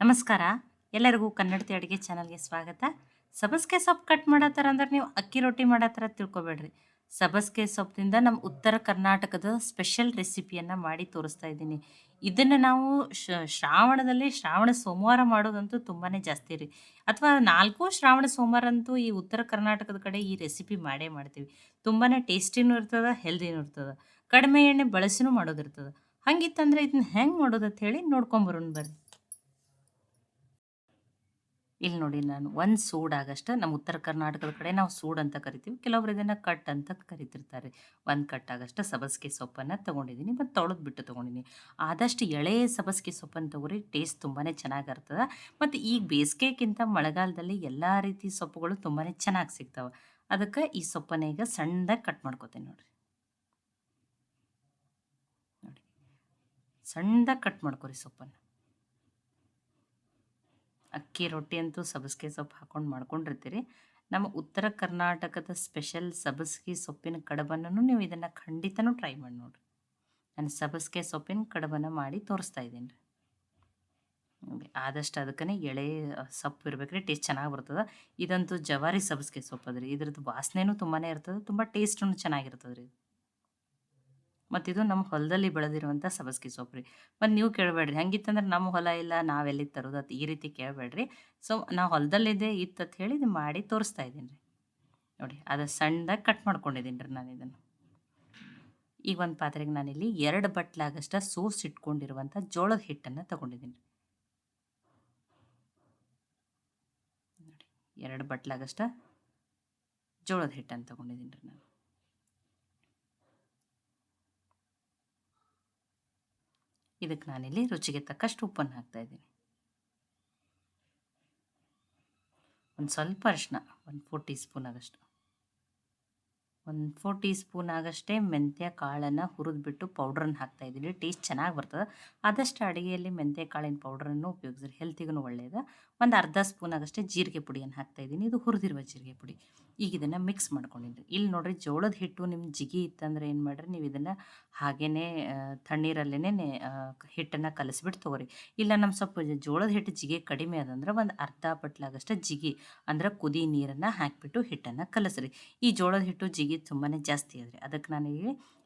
ನಮಸ್ಕಾರ. ಎಲ್ಲರಿಗೂ ಕನ್ನಡತಿ ಅಡುಗೆ ಚಾನಲ್ಗೆ ಸ್ವಾಗತ. ಸಬಸ್ಗೆ ಸೊಪ್ಪು ಕಟ್ ಮಾಡತ್ತಾರ ಅಂದ್ರೆ ನೀವು ಅಕ್ಕಿ ರೊಟ್ಟಿ ಮಾಡತ್ತಾರ ತಿಳ್ಕೊಬೇಡ್ರಿ. ಸಬಸ್ಗೆ ಸೊಪ್ಪಿನಿಂದ ನಮ್ಮ ಉತ್ತರ ಕರ್ನಾಟಕದ ಸ್ಪೆಷಲ್ ರೆಸಿಪಿಯನ್ನು ಮಾಡಿ ತೋರಿಸ್ತಾ ಇದ್ದೀನಿ. ಇದನ್ನು ನಾವು ಶ್ರಾವಣದಲ್ಲಿ ಶ್ರಾವಣ ಸೋಮವಾರ ಮಾಡೋದಂತೂ ತುಂಬಾ ಜಾಸ್ತಿ ರೀ. ಅಥವಾ ನಾಲ್ಕು ಶ್ರಾವಣ ಸೋಮವಾರ ಅಂತೂ ಈ ಉತ್ತರ ಕರ್ನಾಟಕದ ಕಡೆ ಈ ರೆಸಿಪಿ ಮಾಡೇ ಮಾಡ್ತೀವಿ. ತುಂಬಾ ಟೇಸ್ಟಿನೂ ಇರ್ತದೆ, ಹೆಲ್ದಿನೂ ಇರ್ತದೆ. ಕಡಿಮೆ ಎಣ್ಣೆ ಬಳಸಿನೂ ಮಾಡೋದಿರ್ತದೆ. ಹಂಗಿತ್ತಂದ್ರೆ ಇದನ್ನ ಹೆಂಗೆ ಮಾಡೋದು ಹೇಳಿ ನೋಡ್ಕೊಂಬರೋಣ ಬರ್ರಿ. ಇಲ್ಲಿ ನೋಡಿ ನಾನು, ಒಂದು ಸೂಡ್ ಆಗಷ್ಟು ನಮ್ಮ ಉತ್ತರ ಕರ್ನಾಟಕದ ಕಡೆ ನಾವು ಸೂಡ್ ಅಂತ ಕರಿತೀವಿ, ಕೆಲವರು ಇದನ್ನು ಕಟ್ ಅಂತ ಕರಿತಿರ್ತಾರೆ. ಒಂದು ಕಟ್ ಆಗಷ್ಟು ಸಬಸ್ಗೆ ಸೊಪ್ಪನ್ನು ತೊಗೊಂಡಿದ್ದೀನಿ ಮತ್ತು ತೊಳೆದು ಬಿಟ್ಟು ತೊಗೊಂಡಿದ್ದೀನಿ ಆದಷ್ಟು ಎಳೆ ಸಬಸ್ಗೆ ಸೊಪ್ಪನ್ನು ತೊಗೊರಿ, ಟೇಸ್ಟ್ ತುಂಬಾ ಚೆನ್ನಾಗಿರ್ತದೆ, ಮತ್ತು ಈಗ ಬೇಸಿಗೆಗಿಂತ ಮಳೆಗಾಲದಲ್ಲಿ ಎಲ್ಲ ರೀತಿ ಸೊಪ್ಪುಗಳು ತುಂಬಾ ಚೆನ್ನಾಗಿ ಸಿಗ್ತಾವೆ. ಅದಕ್ಕೆ ಈ ಸೊಪ್ಪನ್ನ ಈಗ ಸಣ್ಣದಾಗಿ ಕಟ್ ಮಾಡ್ಕೋತೀನಿ ನೋಡಿರಿ. ನೋಡಿ, ಸಣ್ಣದಾಗಿ ಕಟ್ ಮಾಡ್ಕೊರಿ ಸೊಪ್ಪನ್ನು. ಅಕ್ಕಿ ರೊಟ್ಟಿ ಅಂತೂ ಸಬ್ಬಸಿಗೆ ಸೊಪ್ಪು ಹಾಕೊಂಡು ಮಾಡ್ಕೊಂಡಿರ್ತೀರಿ. ನಮ್ಮ ಉತ್ತರ ಕರ್ನಾಟಕದ ಸ್ಪೆಷಲ್ ಸಬ್ಬಸಿಗೆ ಸೊಪ್ಪಿನ ಕಡಬನ್ನು ನೀವು ಇದನ್ನು ಖಂಡಿತನೂ ಟ್ರೈ ಮಾಡಿ ನೋಡಿರಿ. ನಾನು ಸಬ್ಬಸಿಗೆ ಸೊಪ್ಪಿನ ಕಡಬನ್ನು ಮಾಡಿ ತೋರಿಸ್ತಾ ಇದ್ದೀನಿ ರೀ. ಆದಷ್ಟು ಅದಕ್ಕೇ ಎಳೆ ಸೊಪ್ಪು ಸೊಪ್ಪು ಇರ್ಬೇಕ್ರಿ ಟೇಸ್ಟ್ ಚೆನ್ನಾಗಿ ಬರ್ತದೆ. ಇದಂತೂ ಜವಾರಿ ಸಬ್ಸಿಗೆ ಸೊಪ್ಪು ಅದ್ರಿ ಇದ್ರದ್ದು ವಾಸನೆನೂ ತುಂಬಾ ಇರ್ತದೆ, ತುಂಬ ಟೇಸ್ಟೂ ಚೆನ್ನಾಗಿರ್ತದೆ ರೀ ಮತ್ತು ಇದು ನಮ್ಮ ಹೊಲದಲ್ಲಿ ಬೆಳೆದಿರುವಂಥ ಸಬಸ್ಗಿ ಸೊಪ್ಪು ರೀ. ಮತ್ತು ನೀವು ಕೇಳಬೇಡ್ರಿ, ಹಂಗಿತ್ತಂದ್ರೆ ನಮ್ಮ ಹೊಲ ಇಲ್ಲ ನಾವೆಲ್ಲಿ ತರೋದು ಅದು ಈ ರೀತಿ ಕೇಳಬೇಡ್ರಿ. ಸೊ, ನಾ ಹೊಲದಲ್ಲಿದೆ ಇತ್ತು ಅಂತ ಹೇಳಿ ಇದು ಮಾಡಿ ತೋರಿಸ್ತಾ ಇದ್ದೀನಿ ರೀ. ನೋಡಿ, ಅದು ಸಣ್ಣದಾಗಿ ಕಟ್ ಮಾಡ್ಕೊಂಡಿದ್ದೀನಿ ರೀ ನಾನು ಇದನ್ನು. ಈಗ ಒಂದು ಪಾತ್ರೆಗೆ ನಾನಿಲ್ಲಿ ಎರಡು ಬಟ್ಲಾಗಷ್ಟ ಸೋಸ್ ಇಟ್ಕೊಂಡಿರುವಂಥ ಜೋಳದ ಹಿಟ್ಟನ್ನು ತಗೊಂಡಿದ್ದೀನಿ ನೋಡಿ, ಎರಡು ಬಟ್ಲಾಗಷ್ಟ ಜೋಳದ ಹಿಟ್ಟನ್ನು ತಗೊಂಡಿದ್ದೀನಿ ರೀ ನಾನು. ಇದಕ್ಕೆ ನಾನಿಲ್ಲಿ ರುಚಿಗೆ ತಕ್ಕಷ್ಟು ಉಪ್ಪನ್ನು ಹಾಕ್ತಾ ಇದ್ದೀನಿ ಒಂದು ಸ್ವಲ್ಪ ಅರಿಶಿನ ಒಂದು ಫೋರ್ ಟೀ ಸ್ಪೂನ್ ಆಗಷ್ಟು ಒಂದು ಫೋರ್ ಟೀ ಸ್ಪೂನ್ ಆಗಷ್ಟೇ ಮೆಂತ್ಯ ಕಾಳನ್ನು ಹುರಿದ್ಬಿಟ್ಟು ಪೌಡ್ರನ್ನ ಹಾಕ್ತಾ ಇದ್ದೀನಿ ಟೇಸ್ಟ್ ಚೆನ್ನಾಗಿ ಬರ್ತದೆ. ಆದಷ್ಟು ಅಡುಗೆಯಲ್ಲಿ ಮೆಂತ್ಯ ಕಾಳಿನ ಪೌಡ್ರನ್ನು ಉಪಯೋಗಿಸ್ರಿ. ಹೆಲ್ತಿಗೂ ಒಳ್ಳೆಯದು ಒಂದು ಅರ್ಧ ಸ್ಪೂನ್ ಆಗಷ್ಟೇ ಜೀರಿಗೆ ಪುಡಿಯನ್ನು ಹಾಕ್ತಾ ಇದ್ದೀನಿ. ಇದು ಹುರಿದಿರುವ ಜೀರಿಗೆ ಪುಡಿ. ಈಗ ಇದನ್ನು ಮಿಕ್ಸ್ ಮಾಡ್ಕೊಂಡಿದ್ದು. ಇಲ್ಲಿ ನೋಡ್ರಿ ಜೋಳದ ಹಿಟ್ಟು ನಿಮ್ಮ ಜಿಗಿ ಇತ್ತಂದ್ರೆ ಏನು ಮಾಡಿರಿ? ನೀವು ಇದನ್ನು ಹಾಗೇ ತಣ್ಣೀರಲ್ಲೇ ಹಿಟ್ಟನ್ನು ಕಲಸಿಬಿಟ್ಟು ತೊಗೊರಿ. ಇಲ್ಲ ನಮ್ಮ ಸ್ವಲ್ಪ ಜೋಳದ ಹಿಟ್ಟು ಜಿಗಿ ಕಡಿಮೆ ಅದಂದ್ರೆ ಒಂದು ಅರ್ಧ ಪಟ್ಲಾಗಷ್ಟೇ ಜಿಗಿ, ಅಂದ್ರೆ ಕುದಿ ನೀರನ್ನು ಹಾಕಿಬಿಟ್ಟು ಹಿಟ್ಟನ್ನು ಕಲಸ್ರಿ. ಈ ಜೋಳದ ಹಿಟ್ಟು ಜಿಗಿ ತುಂಬಾ ಜಾಸ್ತಿ ಆದರೆ. ಅದಕ್ಕೆ ನಾನು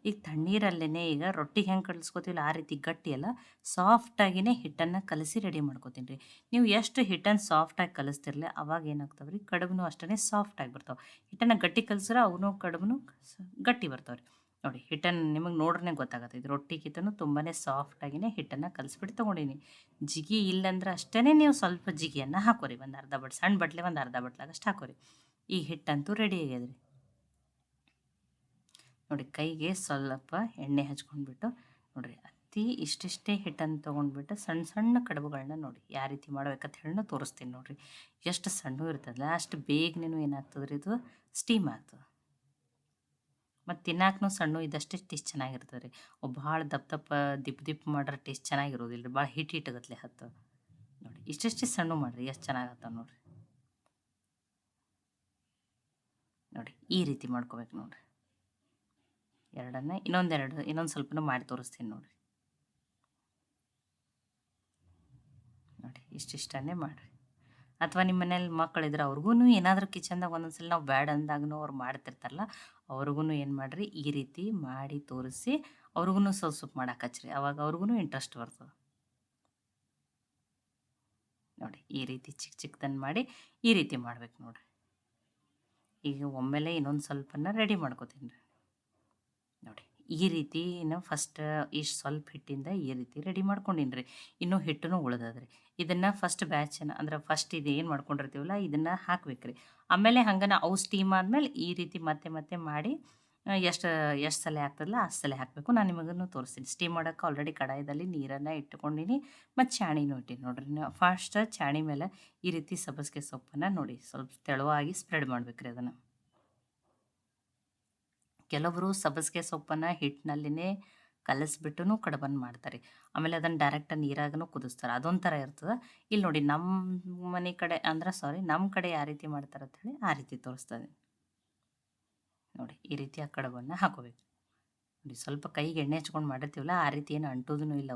ಈಗ ತಣ್ಣೀರಲ್ಲೇ ಈಗ ರೊಟ್ಟಿ ಹೆಂಗೆ ಕಲಿಸ್ಕೊತೀವಲ್ಲ ಆ ರೀತಿ ಗಟ್ಟಿ ಅಲ್ಲ ಸಾಫ್ಟಾಗಿಯೇ ಹಿಟ್ಟನ್ನು ಕಲಸಿ ರೆಡಿ ಮಾಡ್ಕೋತೀನಿ ರೀ. ನೀವು ಎಷ್ಟು ಹಿಟ್ಟನ್ನು ಸಾಫ್ಟಾಗಿ ಕಲಿಸ್ತಿರಲಿ, ಅವಾಗ ಏನಾಗ್ತಾವೆ ರೀ? ಕಡುಬು ಅಷ್ಟೇ ಸಾಫ್ಟಾಗಿ ಬರ್ತಾವೆ. ಹಿಟ್ಟನ್ನು ಗಟ್ಟಿ ಕಲಿಸ್ರೆ ಅವನು ಕಡುಬು ಗಟ್ಟಿ ಬರ್ತಾವೆ ರೀ. ನೋಡಿ, ಹಿಟ್ಟನ್ನು ನಿಮಗೆ ನೋಡ್ರೆ ಗೊತ್ತಾಗುತ್ತೆ. ಇದು ರೊಟ್ಟಿಗಿಂತನೂ ತುಂಬಾ ಸಾಫ್ಟಾಗಿಯೇ ಹಿಟ್ಟನ್ನು ಕಲಿಸ್ಬಿಟ್ಟು ತೊಗೊಂಡಿನಿ. ಜಿಗಿ ಇಲ್ಲಂದ್ರೆ ಅಷ್ಟೇ ನೀವು ಸ್ವಲ್ಪ ಜಿಗಿಯನ್ನು ಹಾಕೋರಿ. ಒಂದು ಅರ್ಧ ಬಟ್ ಸಣ್ಣ ಬಟ್ಲೆ ಒಂದು ಅರ್ಧ ಬಟ್ಲಾಗಷ್ಟು ಹಾಕೋರಿ. ಈ ಹಿಟ್ಟಂತೂ ರೆಡಿ ಆಗ್ಯದ್ರಿ. ನೋಡಿ ಕೈಗೆ ಸ್ವಲ್ಪ ಎಣ್ಣೆ ಹಚ್ಕೊಂಡ್ಬಿಟ್ಟು ನೋಡಿರಿ ಅತಿ ಇಷ್ಟಿಷ್ಟೇ ಹಿಟ್ಟನ್ನು ತೊಗೊಂಡ್ಬಿಟ್ಟು ಸಣ್ಣ ಸಣ್ಣ ಕಡುಬುಗಳನ್ನ ನೋಡಿ ಯಾವ ರೀತಿ ಮಾಡ್ಬೇಕಂತ ಹೇಳಿ ತೋರಿಸ್ತೀನಿ ನೋಡಿರಿ. ಎಷ್ಟು ಸಣ್ಣ ಇರ್ತದಲ್ಲ ಅಷ್ಟು ಬೇಗನೇನು ಏನಾಗ್ತದೆ ರೀ ಇದು? ಸ್ಟೀಮ್ ಆಗ್ತದೆ. ಮತ್ತು ತಿನ್ನಾಕೂ ಸಣ್ಣ ಇದಷ್ಟೇ ಟೇಸ್ಟ್ ಚೆನ್ನಾಗಿರ್ತದೆ ರೀ ಭಾಳ ದಪ್ಪ ದಪ್ಪ ದಿಪ್ ದಿಪ್ ಮಾಡ್ರೆ ಟೇಸ್ಟ್ ಚೆನ್ನಾಗಿರೋದಿಲ್ಲ ರೀ ಭಾಳ ಹಿಟ್ ಹಿಟ್ಟಗತ್ಲೆ ಹತ್ತು ನೋಡಿ ಇಷ್ಟಿಷ್ಟೇ ಸಣ್ಣ ಮಾಡಿರಿ ಎಷ್ಟು ಚೆನ್ನಾಗತ್ತ ನೋಡಿರಿ. ನೋಡಿ ಈ ರೀತಿ ಮಾಡ್ಕೋಬೇಕು ನೋಡಿರಿ. ಎರಡನ್ನ ಇನ್ನೊಂದೆರಡು, ಇನ್ನೊಂದು ಸ್ವಲ್ಪನೂ ಮಾಡಿ ತೋರಿಸ್ತೀನಿ ನೋಡಿರಿ. ನೋಡಿ, ಇಷ್ಟಿಷ್ಟನ್ನೇ ಮಾಡಿರಿ. ಅಥವಾ ನಿಮ್ಮ ಮನೇಲಿ ಮಕ್ಕಳಿದ್ರೆ ಅವ್ರಿಗೂ ಏನಾದರೂ ಕಿಚನ್ದಾಗ ಒಂದೊಂದ್ಸಲ ನಾವು ಬ್ಯಾಡ್ ಅಂದಾಗೂ ಅವ್ರು ಮಾಡ್ತಿರ್ತಾರಲ್ಲ ಅವ್ರಿಗೂ ಏನು ಮಾಡಿರಿ, ಈ ರೀತಿ ಮಾಡಿ ತೋರಿಸಿ ಅವ್ರಿಗೂ ಸ್ವಲ್ಪ ಸ್ವಲ್ಪ ಮಾಡಕ್ಕೆ ಹಚ್ಚಿರಿ ಅವಾಗ ಅವ್ರಿಗೂ ಇಂಟ್ರೆಸ್ಟ್ ಬರ್ತದೆ. ನೋಡಿ, ಈ ರೀತಿ ಚಿಕ್ಕ ಚಿಕ್ಕದನ್ನು ಮಾಡಿ ಈ ರೀತಿ ಮಾಡ್ಬೇಕು ನೋಡಿರಿ. ಈಗ ಒಮ್ಮೆಲೆ ಇನ್ನೊಂದು ಸ್ವಲ್ಪನ ರೆಡಿ ಮಾಡ್ಕೋತೀನಿ. ರೀ ನೋಡಿ, ಈ ರೀತಿ ನಾವು ಫಸ್ಟ್ ಇಷ್ಟು ಸ್ವಲ್ಪ ಹಿಟ್ಟಿಂದ ಈ ರೀತಿ ರೆಡಿ ಮಾಡ್ಕೊಂಡಿನ್ರಿ. ರೀ ಇನ್ನೂ ಹಿಟ್ಟು ಉಳ್ದದ್ರಿ. ಇದನ್ನು ಫಸ್ಟ್ ಬ್ಯಾಚನ್ನು ಅಂದ್ರೆ ಫಸ್ಟ್ ಇದು ಏನು ಮಾಡ್ಕೊಂಡಿರ್ತೀವಲ್ಲ, ಇದನ್ನು ಹಾಕ್ಬೇಕು ರೀ ಆಮೇಲೆ ಹಂಗನ ಅವು ಸ್ಟೀಮ್ ಆದಮೇಲೆ ಈ ರೀತಿ ಮತ್ತೆ ಮತ್ತೆ ಮಾಡಿ ಎಷ್ಟು ಎಷ್ಟು ಸಲ ಆಗ್ತದಲ್ಲ ಅಷ್ಟು ಸಲ ಹಾಕಬೇಕು. ನಾನು ನಿಮಗೂ ತೋರಿಸ್ತೀನಿ. ಸ್ಟೀಮ್ ಮಾಡೋಕೆ ಆಲ್ರೆಡಿ ಕಡಾಯದಲ್ಲಿ ನೀರನ್ನು ಇಟ್ಕೊಂಡಿನಿ ಮತ್ತು ಚಾಣಿನೂ ಇಟ್ಟೀನಿ ನೋಡ್ರಿ. ಫಸ್ಟ್ ಚಾಣಿ ಮೇಲೆ ಈ ರೀತಿ ಸಬ್ಬಸಿಗೆ ಸೊಪ್ಪನ್ನು ನೋಡಿ. ಸ್ವಲ್ಪ ತೆಳುವಾಗಿ ಸ್ಪ್ರೆಡ್ ಮಾಡ್ಬೇಕು ರೀ ಅದನ್ನು. ಕೆಲವರು ಸಬ್ಬಸಿಗೆ ಸೊಪ್ಪನ್ನು ಹಿಟ್ಟಿನಲ್ಲಿನೇ ಕಲಸ್ಬಿಟ್ಟು ಕಡಬನ್ ಮಾಡ್ತಾರೆ. ಆಮೇಲೆ ಅದನ್ನು ಡೈರೆಕ್ಟ್ ನೀರಾಗೂ ಕುದಿಸ್ತಾರೆ. ಅದೊಂಥರ ಇರ್ತದೆ. ಇಲ್ಲಿ ನೋಡಿ ನಮ್ಮ ಮನೆ ಕಡೆ ಅಂದ್ರೆ ಸಾರಿ ನಮ್ಮ ಕಡೆ ಯಾವ ರೀತಿ ಮಾಡ್ತಾರೆ ಅಂತ ಹೇಳಿ ಆ ರೀತಿ ತೋರಿಸ್ತದೆ. ನೋಡಿ ಈ ರೀತಿ ಆ ಕಡುಬನ್ನು ಹಾಕೋಬೇಕು. ನೋಡಿ ಸ್ವಲ್ಪ ಕೈಗೆ ಎಣ್ಣೆ ಹಚ್ಕೊಂಡು ಮಾಡಿರ್ತೀವಲ್ಲ ಆ ರೀತಿ ಏನು ಅಂಟೋದೂ ಇಲ್ಲ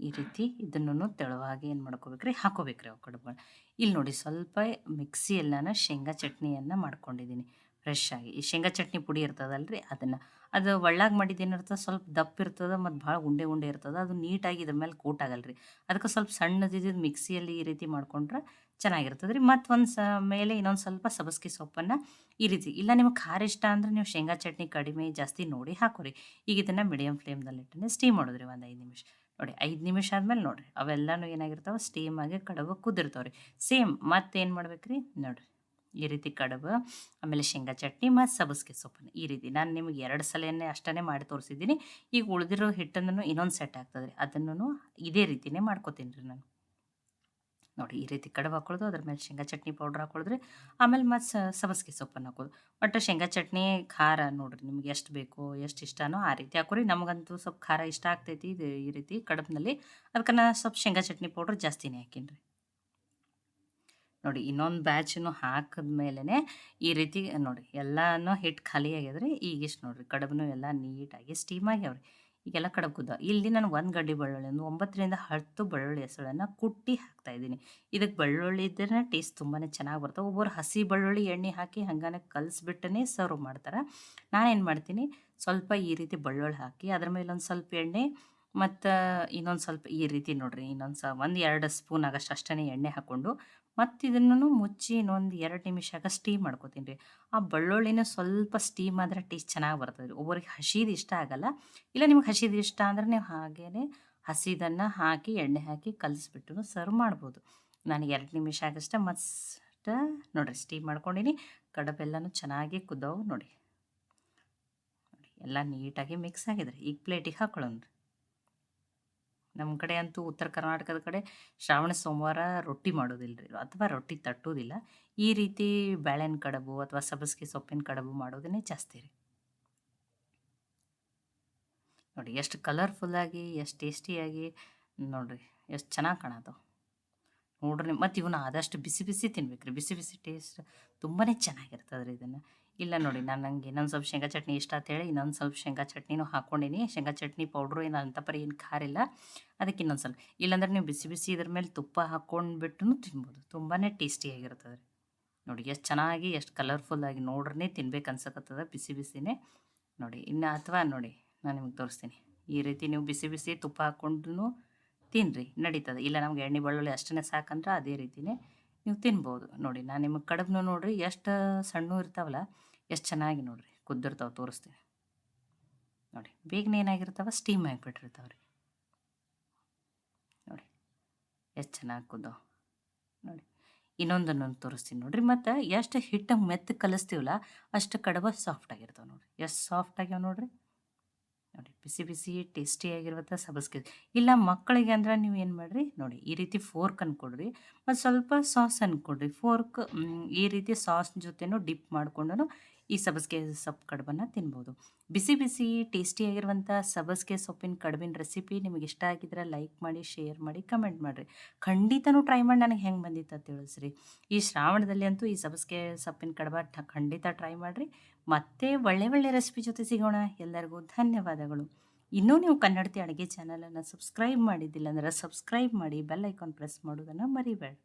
ಈ ರೀತಿ ಇದನ್ನು ತೆಳುವಾಗಿ ಏನು ಮಾಡ್ಕೋಬೇಕ್ರಿ? ಹಾಕೋಬೇಕ್ರಿ ಅವು ಕಡುಬುಗಳು ಇಲ್ಲಿ ನೋಡಿ ಸ್ವಲ್ಪ ಮಿಕ್ಸಿಯಲ್ಲಿ ನಾನು ಶೇಂಗಾ ಚಟ್ನಿಯನ್ನು ಮಾಡ್ಕೊಂಡಿದ್ದೀನಿ ಫ್ರೆಶ್ ಆಗಿ. ಈ ಶೇಂಗಾ ಚಟ್ನಿ ಪುಡಿ ಇರ್ತದಲ್ರಿ ಅದನ್ನು. ಅದು ಒಳ್ಳಾಗಿ ಮಾಡಿದ್ದೇನಿರ್ತದೆ ಸ್ವಲ್ಪ ದಪ್ಪ ಇರ್ತದೆ ಮತ್ತು ಭಾಳ ಉಂಡೆ ಉಂಡೆ ಇರ್ತದೆ. ಅದು ನೀಟಾಗಿ ಇದ್ರ ಮೇಲೆ ಕೋಟ್ ಆಗಲ್ರಿ. ಅದಕ್ಕೆ ಸ್ವಲ್ಪ ಸಣ್ಣದಿದ್ದು ಮಿಕ್ಸಿಯಲ್ಲಿ ಈ ರೀತಿ ಮಾಡ್ಕೊಂಡ್ರೆ ಚೆನ್ನಾಗಿರ್ತದೆ ರೀ ಮತ್ತು ಒಂದು ಸ ಮೇಲೆ ಇನ್ನೊಂದು ಸ್ವಲ್ಪ ಸಬಸ್ಕಿ ಸೊಪ್ಪನ್ನು ಈ ರೀತಿ. ಇಲ್ಲ ನಿಮಗೆ ಖಾರ ಇಷ್ಟ ಅಂದ್ರೆ ನೀವು ಶೇಂಗಾ ಚಟ್ನಿ ಕಡಿಮೆ ಜಾಸ್ತಿ ನೋಡಿ ಹಾಕೋರಿ. ಈಗ ಇದನ್ನು ಮೀಡಿಯಮ್ ಫ್ಲೇಮ್ದಲ್ಲಿ ಇಟ್ಟನೆ ಸ್ಟೀಮ್ ಮಾಡೋದ್ರಿ ಒಂದು ಐದು ನಿಮಿಷ. ನೋಡಿ ಐದು ನಿಮಿಷ ಆದಮೇಲೆ ನೋಡಿರಿ, ಅವೆಲ್ಲನೂ ಏನಾಗಿರ್ತಾವೆ ಸ್ಟೀಮ್ ಆಗಿ ಕಡುಬು ಕುದಿರ್ತಾವೆ ರೀ ಸೇಮ್ ಮತ್ತೇನು ಮಾಡ್ಬೇಕು ರೀ ನೋಡಿರಿ, ಈ ರೀತಿ ಕಡಬು, ಆಮೇಲೆ ಶೇಂಗಾ ಚಟ್ನಿ ಮತ್ತು ಸಬಸ್ಗೆ ಸೊಪ್ಪನ್ನು. ಈ ರೀತಿ ನಾನು ನಿಮಗೆ ಎರಡು ಸಲನೇ ಅಷ್ಟೇ ಮಾಡಿ ತೋರಿಸಿದ್ದೀನಿ. ಈಗ ಉಳಿದಿರೋ ಹಿಟ್ಟನ್ನು ಇನ್ನೊಂದು ಸೆಟ್ ಆಗ್ತದೆ ರೀ ಅದನ್ನು ಇದೇ ರೀತಿನೇ ಮಾಡ್ಕೋತೀನಿ ರೀ ನಾನು. ನೋಡಿ ಈ ರೀತಿ ಕಡುಬು ಹಾಕೊಳ್ಳೋದು, ಅದ್ರ ಮೇಲೆ ಶೇಂಗಾ ಚಟ್ನಿ ಪೌಡ್ರ್ ಹಾಕೊಳ್ಳೋದ್ರೆ, ಆಮೇಲೆ ಮತ್ತೆ ಸಬಸ್ಗೆ ಸೊಪ್ಪನ್ನು ಹಾಕೋದು ಒಟ್ಟು ಶೇಂಗಾ ಚಟ್ನಿ, ಖಾರ ನೋಡಿರಿ ನಿಮ್ಗೆ ಎಷ್ಟು ಬೇಕು, ಎಷ್ಟು ಇಷ್ಟನೋ ಆ ರೀತಿ ಹಾಕೋರಿ. ನಮಗಂತೂ ಸ್ವಲ್ಪ ಖಾರ ಇಷ್ಟ ಆಗ್ತೈತಿ ಇದು ಈ ರೀತಿ ಕಡುಬಿನಲ್ಲಿ. ಅದಕ್ಕೆ ನಾನು ಸ್ವಲ್ಪ ಶೇಂಗಾ ಚಟ್ನಿ ಪೌಡ್ರ್ ಜಾಸ್ತಿನೇ ಹಾಕೀನಿ ರೀ ನೋಡಿ ಇನ್ನೊಂದು ಬ್ಯಾಚನ್ನು ಹಾಕಿದ ಮೇಲೇ ಈ ರೀತಿ, ನೋಡಿ ಎಲ್ಲನೂ ಹಿಟ್ಟು ಖಾಲಿ ಈಗ ಇಷ್ಟು ನೋಡಿರಿ ಕಡುಬು ಎಲ್ಲ ನೀಟಾಗಿ ಸ್ಟೀಮ್ ಆಗ್ಯಾವ್ರಿ. ಈಗೆಲ್ಲ ಕಡೆ ಕುದ್ದ ಇಲ್ಲಿ ನಾನು ಒಂದು ಗಡ್ಡೆ ಬೆಳ್ಳುಳ್ಳಿ, ಒಂದು ಒಂಬತ್ತರಿಂದ ಹತ್ತು ಬೆಳ್ಳುಳ್ಳಿ ಹೆಸಳನ್ನು ಕುಟ್ಟಿ ಹಾಕ್ತಾ ಇದ್ದೀನಿ. ಇದಕ್ಕೆ ಬೆಳ್ಳುಳ್ಳಿ ಇದ್ದರೆ ಟೇಸ್ಟ್ ತುಂಬಾ ಚೆನ್ನಾಗಿ ಬರ್ತವೆ ಒಬ್ಬರು ಹಸಿ ಬೆಳ್ಳುಳ್ಳಿ ಎಣ್ಣೆ ಹಾಕಿ ಹಂಗಾನೆ ಕಲಿಸ್ಬಿಟ್ಟನೇ ಸರ್ವ್ ಮಾಡ್ತಾರೆ. ನಾನೇನು ಮಾಡ್ತೀನಿ, ಸ್ವಲ್ಪ ಈ ರೀತಿ ಬೆಳ್ಳುಳ್ಳಿ ಹಾಕಿ ಅದ್ರ ಮೇಲೆ ಒಂದು ಸ್ವಲ್ಪ ಎಣ್ಣೆ ಮತ್ತು ಇನ್ನೊಂದು ಸ್ವಲ್ಪ ಈ ರೀತಿ ನೋಡಿರಿ, ಇನ್ನೊಂದು ಸ ಒಂದು ಎರಡು ಸ್ಪೂನ್ ಆಗಷ್ಟು ಅಷ್ಟೇ ಎಣ್ಣೆ ಹಾಕ್ಕೊಂಡು ಮತ್ತು ಇದನ್ನು ಮುಚ್ಚಿ ಇನ್ನೊಂದು ಎರಡು ನಿಮಿಷ ಆಗ ಸ್ಟೀಮ್ ಮಾಡ್ಕೊತೀನಿ ರೀ. ಆ ಬೆಳ್ಳುಳ್ಳಿನ ಸ್ವಲ್ಪ ಸ್ಟೀಮ್ ಆದರೆ ಟೇಸ್ಟ್ ಚೆನ್ನಾಗಿ ಬರ್ತದೆ ರೀ. ಒಬ್ಬರಿಗೆ ಹಸಿದು ಇಷ್ಟ ಆಗಲ್ಲ. ಇಲ್ಲ ನಿಮ್ಗೆ ಹಸಿದು ಇಷ್ಟ ಅಂದ್ರೆ ನೀವು ಹಾಗೇ ಹಸಿದನ್ನು ಹಾಕಿ, ಎಣ್ಣೆ ಹಾಕಿ ಕಲಿಸ್ಬಿಟ್ಟು ಸರ್ವ್ ಮಾಡ್ಬೋದು. ನಾನು ಎರಡು ನಿಮಿಷ ಆಗಷ್ಟೇ ಮಸ್ತ ನೋಡಿರಿ ಸ್ಟೀಮ್ ಮಾಡ್ಕೊಂಡಿನಿ. ಕಡಬೆಲ್ಲನೂ ಚೆನ್ನಾಗಿ ಕುದ್ದವು ನೋಡಿ ನೋಡಿ, ಎಲ್ಲ ನೀಟಾಗಿ ಮಿಕ್ಸ್ ಆಗಿದೆ ಈಗ ಪ್ಲೇಟಿಗೆ ಹಾಕೊಳ್ಳೋಣ ನಮ್ಮ ಕಡೆ ಅಂತೂ ಉತ್ತರ ಕರ್ನಾಟಕದ ಕಡೆ ಶ್ರಾವಣ ಸೋಮವಾರ ರೊಟ್ಟಿ ಮಾಡೋದಿಲ್ಲ ಅಥವಾ ರೊಟ್ಟಿ ತಟ್ಟೋದಿಲ್ಲ. ಈ ರೀತಿ ಬೇಳೆನ ಕಡಬು ಅಥವಾ ಸಬ್ಬಸ್ಗೆ ಸೊಪ್ಪಿನ ಕಡಬು ಮಾಡೋದನ್ನೇ ಜಾಸ್ತಿ ರೀ. ನೋಡಿ ಎಷ್ಟು ಕಲರ್ಫುಲ್ಲಾಗಿ ಎಷ್ಟು ಟೇಸ್ಟಿಯಾಗಿ ನೋಡಿರಿ ಎಷ್ಟು ಚೆನ್ನಾಗಿ ಕಾಣೋದು ನೋಡ್ರಿ ಮತ್ತು ಇವನ್ನ ಆದಷ್ಟು ಬಿಸಿ ಬಿಸಿ ತಿನ್ಬೇಕು ರೀ ಬಿಸಿ ಬಿಸಿ ಟೇಸ್ಟ್ ತುಂಬಾ ಚೆನ್ನಾಗಿರ್ತದೆ ರೀ ಇದನ್ನು. ಇಲ್ಲ ನೋಡಿ, ನಾನು ನಂಗೆ ಇನ್ನೊಂದು ಸ್ವಲ್ಪ ಶೇಂಗಾ ಚಟ್ನಿ ಇಷ್ಟ ಅಂತೇಳಿ ಇನ್ನೊಂದು ಸ್ವಲ್ಪ ಶೇಂಗಾ ಚಟ್ನಿನೂ ಹಾಕ್ಕೊಂಡಿನಿ ಶೇಂಗಾ ಚಟ್ನಿ ಪೌಡ್ರು ಏನು ಅಂತ ಪರಿ ಏನು ಖಾರ ಇಲ್ಲ. ಅದಕ್ಕೆ ಇನ್ನೊಂದು ಸ್ವಲ್ಪ, ಇಲ್ಲಾಂದ್ರೆ ನೀವು ಬಿಸಿ ಬಿಸಿ ಇದ್ರ ಮೇಲೆ ತುಪ್ಪ ಹಾಕ್ಕೊಂಡ್ಬಿಟ್ಟು ತಿನ್ಬೋದು. ತುಂಬಾ ಟೇಸ್ಟಿಯಾಗಿರ್ತದೆ ರೀ ನೋಡಿ, ಎಷ್ಟು ಚೆನ್ನಾಗಿ, ಎಷ್ಟು ಕಲರ್ಫುಲ್ಲಾಗಿ ನೋಡ್ರೇ ತಿನ್ಬೇಕು ಅನ್ಸಕತ್ತದ ಬಿಸಿ ಬಿಸಿನೇ. ನೋಡಿ, ಇನ್ನು ಅಥವಾ ನೋಡಿ, ನಾನು ನಿಮ್ಗೆ ತೋರಿಸ್ತೀನಿ. ಈ ರೀತಿ ನೀವು ಬಿಸಿ ಬಿಸಿ ತುಪ್ಪ ಹಾಕ್ಕೊಂಡು ತಿನ್ನಿರಿ ನಡೀತದೆ. ಇಲ್ಲ ನಮ್ಗೆ ಎಣ್ಣೆ ಬೆಳ್ಳುಳ್ಳಿ ಅಷ್ಟೇ ಸಾಕಂದ್ರೆ ಅದೇ ರೀತಿನೇ ನೀವು ತಿನ್ಬೋದು. ನೋಡಿ, ನಾನು ನಿಮಗೆ ಕಡಬು ನೋಡಿರಿ, ಎಷ್ಟು ಸಣ್ಣ ಇರ್ತಾವಲ್ಲ ಎಷ್ಟು ಚೆನ್ನಾಗಿ ನೋಡಿರಿ, ಕುದ್ದಿರ್ತಾವೆ ತೋರಿಸ್ತೀನಿ ನೋಡಿ, ಬೇಗನೆ ಏನಾಗಿರ್ತಾವೆ ಸ್ಟೀಮ್ ಆಗಿಬಿಟ್ಟಿರ್ತಾವೆ ರೀ ನೋಡಿ, ಎಷ್ಟು ಚೆನ್ನಾಗಿ ಕುದ್ದಾವೆ. ನೋಡಿ ಇನ್ನೊಂದನ್ನು ತೋರಿಸ್ತೀನಿ ನೋಡಿರಿ. ಮತ್ತು ಎಷ್ಟು ಹಿಟ್ಟಂಗೆ ಮೆತ್ತ ಕಲಿಸ್ತೀವಲ್ಲ, ಅಷ್ಟು ಕಡುಬು ಸಾಫ್ಟ್ ಆಗಿರ್ತಾವೆ ನೋಡಿರಿ. ಎಷ್ಟು ಸಾಫ್ಟ್ ಆಗ್ಯಾವ ನೋಡಿರಿ. ನೋಡಿ, ಬಿಸಿ ಬಿಸಿ ಟೇಸ್ಟಿಯಾಗಿರುವಂಥ ಸಬಸ್ಗೆ ಇಲ್ಲ ಮಕ್ಕಳಿಗೆ ಅಂದ್ರೆ ನೀವು ಏನು ಮಾಡಿರಿ, ನೋಡಿ, ಈ ರೀತಿ ಫೋರ್ಕ್ ಕೊಡ್ರಿ, ಮತ್ತು ಸ್ವಲ್ಪ ಸಾಸ್ ಕೊಡ್ರಿ. ಫೋರ್ಕ್ ಈ ರೀತಿ ಸಾಸ್ ಜೊತೆನೂ ಡಿಪ್ ಮಾಡಿಕೊಂಡು ಈ ಸಬಸ್ಗೆ ಸೊಪ್ಪು ಕಡುಬನ್ನು ತಿನ್ಬೋದು. ಬಿಸಿ ಬಿಸಿ ಟೇಸ್ಟಿಯಾಗಿರುವಂಥ ಸಬಸ್ಗೆ ಸೊಪ್ಪಿನ ಕಡುಬಿನ ರೆಸಿಪಿ ನಿಮಗೆ ಇಷ್ಟ ಆಗಿದ್ರೆ ಲೈಕ್ ಮಾಡಿ ಶೇರ್ ಮಾಡಿ ಕಮೆಂಟ್ ಮಾಡಿರಿ. ಖಂಡಿತನೂ ಟ್ರೈ ಮಾಡಿ ನನಗೆ ಹೆಂಗೆ ಬಂದಿತ್ತು ಅಂತ ತಿಳಿಸ್ರಿ. ಈ ಶ್ರಾವಣದಲ್ಲಿ ಅಂತೂ ಈ ಸಬಸ್ಗೆ ಸೊಪ್ಪಿನ ಕಡುಬ ಖಂಡಿತ ಟ್ರೈ ಮಾಡಿರಿ. ಮತ್ತೆ ಒಳ್ಳೆ ಒಳ್ಳೆ ರೆಸಿಪಿ ಜೊತೆ ಸಿಗೋಣ. ಎಲ್ಲರಿಗೂ ಧನ್ಯವಾದಗಳು. ಇನ್ನೂ ನೀವು ಕನ್ನಡತಿ ಅಡುಗೆ ಚಾನಲನ್ನು ಸಬ್ಸ್ಕ್ರೈಬ್ ಮಾಡಿದ್ದಿಲ್ಲ ಅಂದರೆ ಸಬ್ಸ್ಕ್ರೈಬ್ ಮಾಡಿ ಬೆಲ್ ಐಕಾನ್ ಪ್ರೆಸ್ ಮಾಡೋದನ್ನು ಮರಿಬೇಡ.